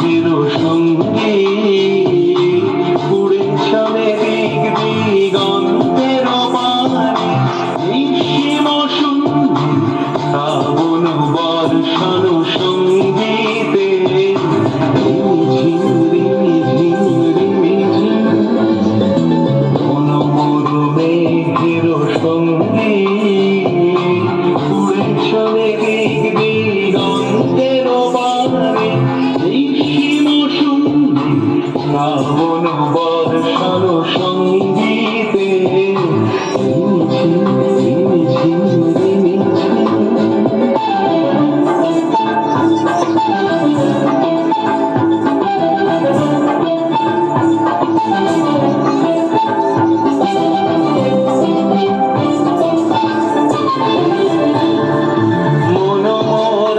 চির সঙ্গী। শ্রাবণ বর্ষার সঙ্গীতে। ঝিমঝিম ঝিমঝিম মনোমোর